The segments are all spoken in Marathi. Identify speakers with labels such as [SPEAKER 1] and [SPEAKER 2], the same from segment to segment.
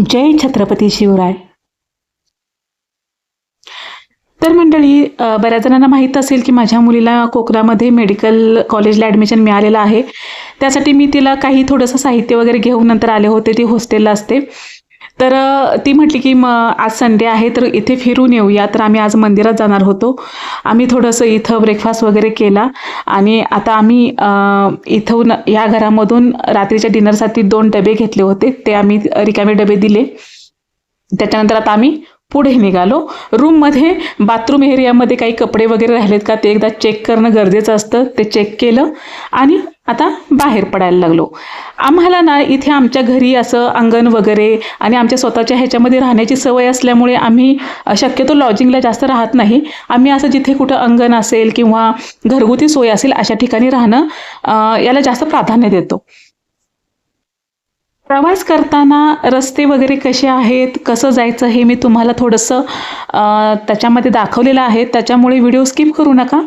[SPEAKER 1] जय छत्रपती शिवराय. तर मंडळी बऱ्याच जणांना माहीत असेल की माझ्या मुलीला कोकणामध्ये मेडिकल कॉलेजला ॲडमिशन मिळालेलं आहे. त्यासाठी मी तिला काही थोडंसं साहित्य वगैरे घेऊन नंतर आले होते ती हॉस्टेलला असते. तर ती म्हटली की मग आज संडे आहे तर इथे फिरून येऊया. तर आम्ही आज मंदिरात जाणार होतो. आम्ही थोडंसं इथं ब्रेकफास्ट वगैरे केला. आणि आता आम्ही इथून या घरामधून रात्रीच्या डिनरसाठी दोन डबे घेतले होते. ते आम्ही रिकामे डबे दिले. त्याच्यानंतर आता आम्ही पुढे निघालो. रूममध्ये बाथरूम एरियामध्ये काही कपडे वगैरे राहिलेत का ते एकदा चेक करणं गरजेचं असतं. ते चेक केलं आणि आता बाहेर पडायला लागलो. आम्हाला ना इथे आमच्या घरी असं अंगण वगैरे आणि आमच्या स्वतःच्या ह्याच्यामध्ये राहण्याची सवय असल्यामुळे आम्ही शक्यतो लॉजिंगला जास्त राहत नाही. आम्ही असं जिथे कुठं अंगण असेल किंवा घरगुती सोय असेल अशा ठिकाणी राहणं याला जास्त प्राधान्य देतो. प्रवास करताना रस्ते वगैरे कसे आहेत कसं जायचं हे मी तुम्हाला थोडंसं त्याच्यामध्ये दाखवलेलं आहे. त्याच्यामुळे व्हिडिओ स्किप करू नका.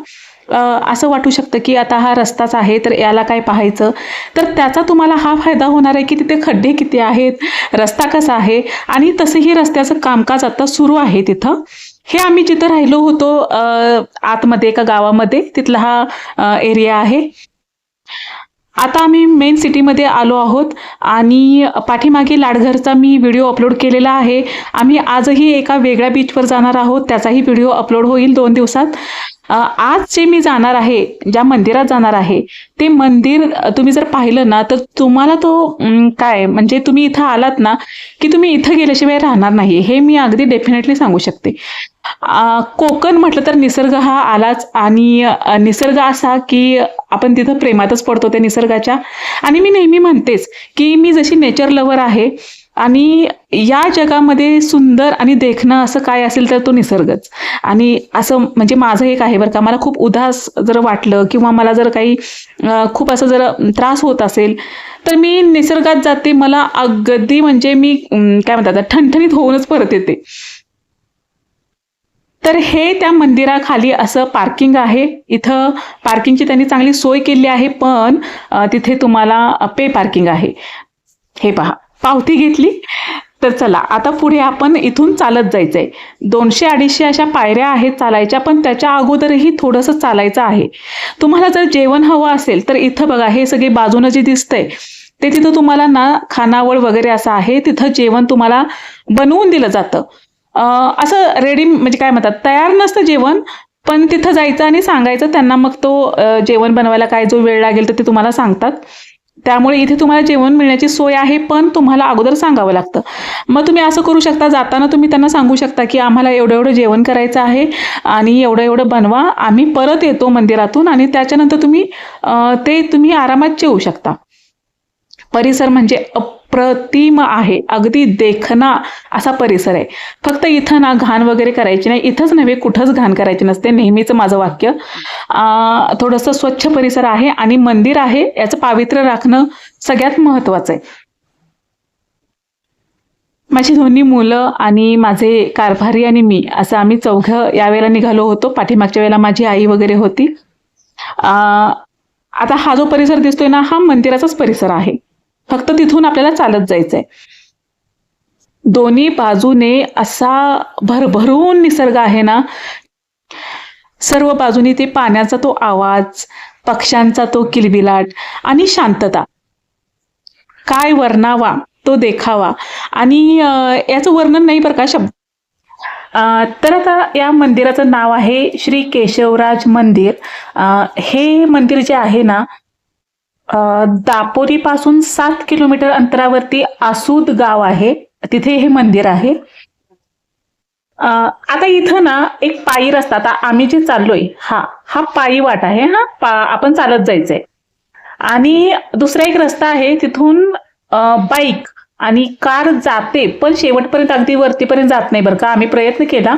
[SPEAKER 1] असं वाटू शकतं की आता हा रस्ताच आहे तर याला काय पाहायचं? तर त्याचा तुम्हाला हा फायदा होणार आहे की तिथे खड्डे किती आहेत रस्ता कसा आहे आणि तसंही रस्त्याचं कामकाज आता सुरू आहे तिथं. हे आम्ही जिथं राहिलो होतो आतमध्ये एका गावामध्ये तिथला हा एरिया आहे. आता आम्ही मेन सिटीमध्ये आलो आहोत आणि पाठीमागे लाडघरचा मी व्हिडिओ अपलोड केलेला आहे. आम्ही आजही एका वेगळ्या बीचवर जाणार आहोत. त्याचाही व्हिडिओ अपलोड होईल दोन दिवसात. आज जे मी जाणार आहे ज्या मंदिरात जाणार आहे ते मंदिर तुम्ही जर पाहिलं ना तर तुम्हाला तो काय म्हणजे तुम्ही इथं आलात ना की तुम्ही इथं गेल्याशिवाय राहणार नाही हे मी अगदी डेफिनेटली सांगू शकते. कोकण म्हटलं तर निसर्ग हा आलाच आणि निसर्ग असा की आपण तिथं प्रेमातच पडतो त्या निसर्गाच्या. आणि मी नेहमी म्हणतेच की मी जशी नेचर लवर आहे आणि या जगामध्ये सुंदर आणि देखणं असं काय असेल तर तो निसर्गच. आणि असं म्हणजे माझं एक आहे बरं का मला खूप उदास जर वाटलं किंवा मला जर काही खूप असं जर त्रास होत असेल तर मी निसर्गात जाते मला अगदी म्हणजे मी काय म्हणतात ठणठणीत होऊनच परत येते. तर हे त्या मंदिराखाली असं पार्किंग आहे. इथं पार्किंगची त्यांनी चांगली सोय केली आहे पण तिथे तुम्हाला पे पार्किंग आहे. हे पहा. पावती घेतली. तर चला आता पुढे आपण इथून चालत जायचं आहे दोनशे अडीचशे अशा पायऱ्या आहेत चालायच्या पण त्याच्या अगोदरही थोडंसं चालायचं आहे. तुम्हाला जर जेवण हवं असेल तर इथं बघा हे सगळे बाजूनं जे दिसतंय ते तिथं तुम्हाला ना खानावळ वगैरे असं आहे तिथं जेवण तुम्हाला बनवून दिलं जातं. असं रेडी म्हणजे काय म्हणतात तयार नसतं जेवण पण तिथं जायचं आणि सांगायचं त्यांना मग तो जेवण बनवायला काय जो वेळ लागेल तर ते तुम्हाला सांगतात. त्यामुळे इथे तुम्हाला जेवण मिळण्याची सोय आहे पण तुम्हाला अगोदर सांगावं लागतं. मग तुम्ही असं करू शकता जाताना तुम्ही त्यांना सांगू शकता की आम्हाला एवढं एवढं जेवण करायचं आहे आणि एवढं एवढं बनवा आम्ही परत येतो मंदिरातून आणि त्याच्यानंतर तुम्ही ते तुम्ही आरामात जेवू शकता. परिसर म्हणजे अप्रतिम आहे. अगदी देखना असा परिसर आहे. फक्त इथं ना घाण वगैरे करायची नाही. इथंच नव्हे कुठंच घाण करायची नसते. नेहमीचं माझं वाक्य. थोडंसं स्वच्छ परिसर आहे आणि मंदिर आहे याचं पावित्र्य राखणं सगळ्यात महत्वाचं आहे. माझी दोन्ही मुलं आणि माझे कारभारी आणि मी असं आम्ही चौघं यावेळेला निघालो होतो. पाठीमागच्या वेळेला माझी आई वगैरे होती. आता हा जो परिसर दिसतोय ना हा मंदिराचाच परिसर आहे. फक्त तिथून आपल्याला चालत जायचंय. दोन्ही बाजूने असा भरभरून निसर्ग आहे ना सर्व बाजूनी ते पाण्याचा तो आवाज पक्ष्यांचा तो किलबिलाट आणि शांतता. काय वर्णावा तो देखावा. आणि याचं वर्णन नाही बरं का शब्द? तर आता या मंदिराचं नाव आहे श्री केशवराज मंदिर. हे मंदिर जे आहे ना दापोरीपासून सात किलोमीटर अंतरावरती आसूद गाव आहे. तिथे हे मंदिर आहे. आता इथं ना एक पायी रस्ता आता आम्ही जे चाललोय हा हा पायी वाट आहे हा आपण चालत जायचंय. आणि दुसरा एक रस्ता आहे तिथून बाईक आणि कार जाते पण शेवटपर्यंत अगदी वरतीपर्यंत जात नाही बरं का. आम्ही प्रयत्न केला.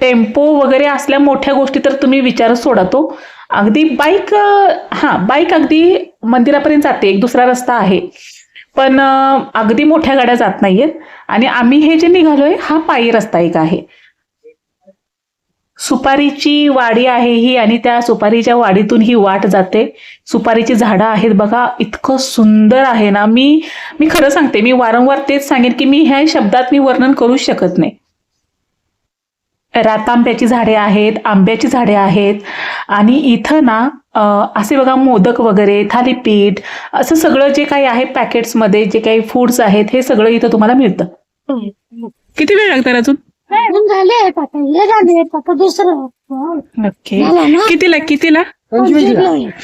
[SPEAKER 1] टेम्पो वगैरे असल्या मोठ्या गोष्टी तर तुम्ही विचारच सोडा तो. अगदी बाईक हा बाईक अगदी मंदिरापर्यंत जाते. एक दुसरा रस्ता आहे. पण अगदी मोठ्या गाड्या जात नाहीयेत. आणि आम्ही हे जे निघालोय हा पायी रस्ता एक आहे. सुपारीची वाडी आहे ही आणि त्या सुपारीच्या वाडीतून ही वाट जाते. सुपारीची झाडं आहेत बघा इतकं सुंदर आहे ना. मी मी खरं सांगते मी वारंवार तेच सांगेन की मी ह्या शब्दात मी वर्णन करूच शकत नाही. रातांब्याची झाडे आहेत आंब्याची झाडे आहेत. आणि इथं ना असे बघा मोदक वगैरे थालीपीठ असं सगळं जे काही आहे पॅकेट्समध्ये जे काही फूड्स आहेत हे सगळं इथं तुम्हाला मिळतं. किती वेळ लागतात अजून?
[SPEAKER 2] हे
[SPEAKER 1] ओके कितीला कितीला?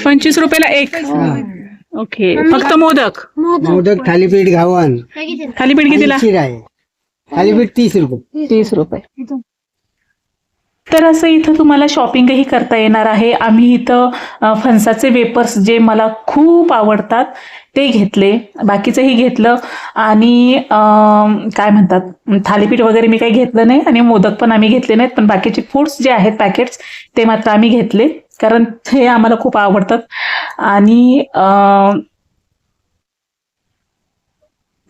[SPEAKER 1] पंचवीस रुपयाला एक. ओके. फक्त मोदक?
[SPEAKER 3] मोदक. थालीपीठ घावन.
[SPEAKER 1] थालीपीठ कितीला?
[SPEAKER 3] थालीपीठ तीस रुपये.
[SPEAKER 1] तीस रुपये. तर असं इथं तुम्हाला शॉपिंगही करता येणार आहे. आम्ही इथं फणसाचे वेपर्स जे मला खूप आवडतात ते घेतले. बाकीचंही घेतलं. आणि काय म्हणतात थालीपीठ वगैरे मी काही घेतलं नाही आणि मोदक पण आम्ही घेतले नाहीत. पण बाकीचे फूड्स जे आहेत पॅकेट्स ते मात्र आम्ही घेतले. कारण हे आम्हाला खूप आवडतात. आणि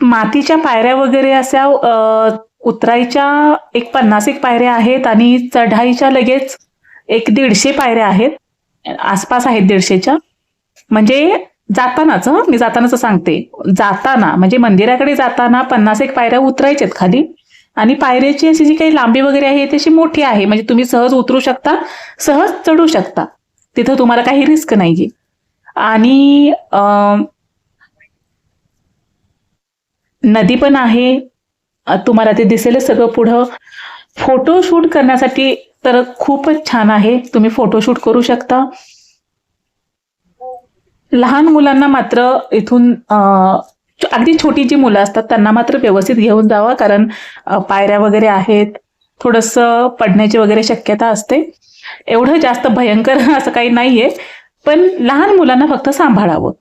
[SPEAKER 1] मातीच्या पायऱ्या वगैरे अशा उतरायच्या एक पन्नास एक पायऱ्या आहेत आणि चढाईच्या लगेच एक दीडशे पायऱ्या आहेत. आसपास आहेत दीडशेच्या. म्हणजे जातानाच मी जातानाच सांगते. जाताना म्हणजे मंदिराकडे जाताना पन्नास एक पायऱ्या उतरायच्यात खाली. आणि पायऱ्याची अशी जी काही लांबी वगैरे आहे ती अशी मोठी आहे. म्हणजे तुम्ही सहज उतरू शकता सहज चढू शकता. तिथं तुम्हाला काही रिस्क नाहीये. आणि नदी पण आहे. तुम्हाला ते दिसेल सगळं पुढं. फोटोशूट करण्यासाठी तर खूपच छान आहे. तुम्ही फोटोशूट करू शकता. लहान मुलांना मात्र इथून अगदी छोटी जी मुलं असतात त्यांना मात्र व्यवस्थित घेऊन जावं कारण पायऱ्या वगैरे आहेत. थोडंसं पडण्याची वगैरे शक्यता असते. एवढं जास्त भयंकर असं काही नाहीये. पण लहान मुलांना फक्त सांभाळावं.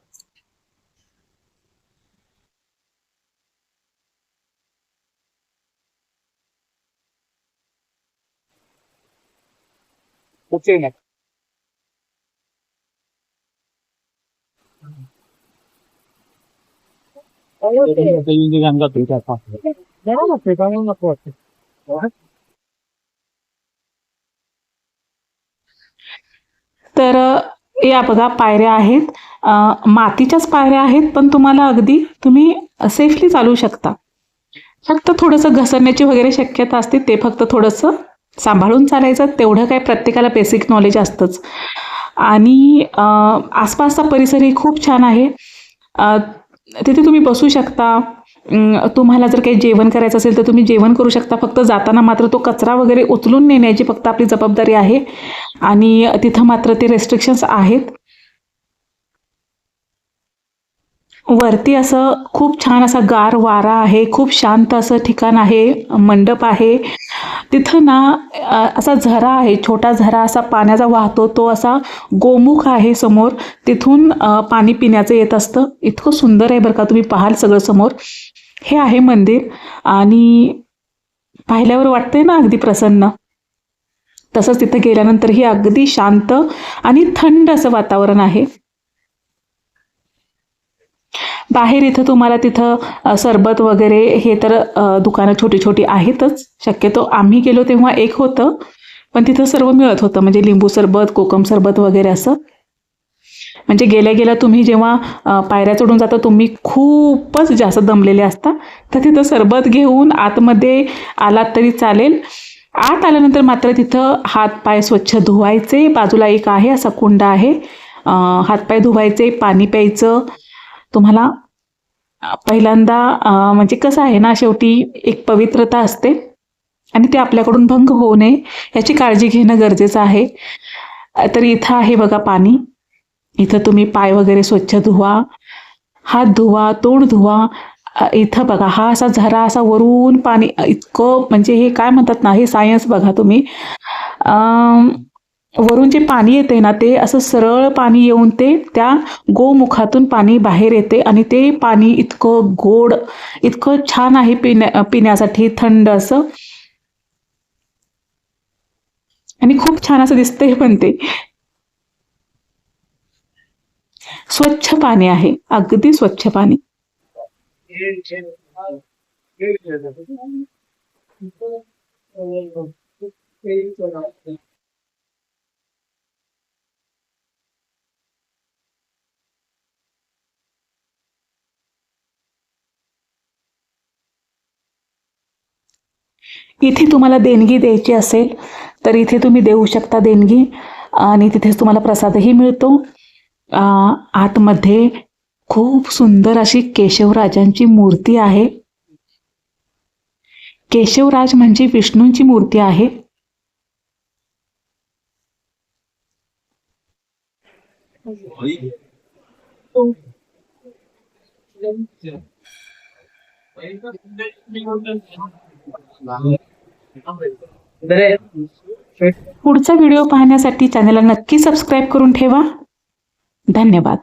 [SPEAKER 1] तर अ, या बघा पायऱ्या आहेत. मातीच्याच पायऱ्या आहेत पण तुम्हाला अगदी तुम्ही सेफली चालू शकता. फक्त थोडंसं घसरण्याची वगैरे शक्यता असते ते फक्त थोडंसं सांभाळून चालायचं तेवढं काय प्रत्येकाला बेसिक नॉलेज असतंच. आणि आसपासचा परिसरही खूप छान आहे. तिथे तुम्ही बसू शकता. तुम्हाला जर काही जेवण करायचं असेल तर तुम्ही जेवण करू शकता. फक्त जाताना मात्र तो कचरा वगैरे उचलून नेण्याची फक्त आपली जबाबदारी आहे. आणि तिथं मात्र ते रेस्ट्रिक्शन्स आहेत. वरती असं खूप छान असा गार वारा आहे खूप शांत असं ठिकाण आहे मंडप आहे. तिथं ना असा झरा आहे छोटा झरा असा पाण्याचा वाहतो तो असा गोमुख आहे समोर. तिथून पाणी पिण्याचं येत असतं. इतकं सुंदर आहे बरं का तुम्ही पाहाल सगळं समोर. हे आहे मंदिर आणि पाहिल्यावर वाटतंय ना अगदी प्रसन्न. तसंच तिथं गेल्यानंतरही अगदी शांत आणि थंड असं वातावरण आहे. बाहेर इथं तुम्हाला तिथं सरबत वगैरे हे तर दुकानं छोटी छोटी आहेतच. शक्यतो आम्ही गेलो तेव्हा एक होतं पण तिथं सर्व मिळत होतं. म्हणजे लिंबू सरबत कोकम सरबत वगैरे असं. म्हणजे गेल्या गेल्या तुम्ही जेव्हा पायऱ्या चढून जाता तुम्ही खूपच जास्त दमलेले असता. तर तिथं सरबत घेऊन आतमध्ये आलात तरी चालेल. आत आल्यानंतर मात्र तिथं हातपाय स्वच्छ धुवायचे. बाजूला एक आहे असा कुंड आहे. हातपाय धुवायचे पाणी प्यायचं. तुम्हाला पहिल्यांदा म्हणजे कसं आहे ना शेवटी एक पवित्रता असते आणि ते आपल्याकडून भंग होऊ नये याची काळजी घेणं गरजेचं आहे. तर इथं आहे बघा पाणी. इथं तुम्ही पाय वगैरे स्वच्छ धुवा हात धुवा तोंड धुवा. इथं बघा हा असा झरा असा वरून पाणी इतकं म्हणजे हे काय म्हणतात ना हे सायन्स बघा तुम्ही. वरून जे पाणी येते ना ते असं सरळ पाणी येऊन ते त्या गोमुखातून पाणी बाहेर येते आणि ते पाणी इतकं गोड इतकं छान आहे पिण्या पिण्यासाठी थंड असं. आणि खूप छान असं दिसतंय पण ते. स्वच्छ पाणी आहे अगदी स्वच्छ पाणी. इथे तुम्हाला देणगी द्यायची असेल तर इथे तुम्ही देऊ शकता देणगी आणि तिथेच तुम्हाला प्रसादही मिळतो. आतमध्ये खूप सुंदर अशी केशवराजांची मूर्ती आहे. केशवराज म्हणजे विष्णूंची मूर्ती आहे. पुढचा व्हिडिओ पाहण्यासाठी चॅनलला नक्की सबस्क्राईब करून ठेवा. धन्यवाद.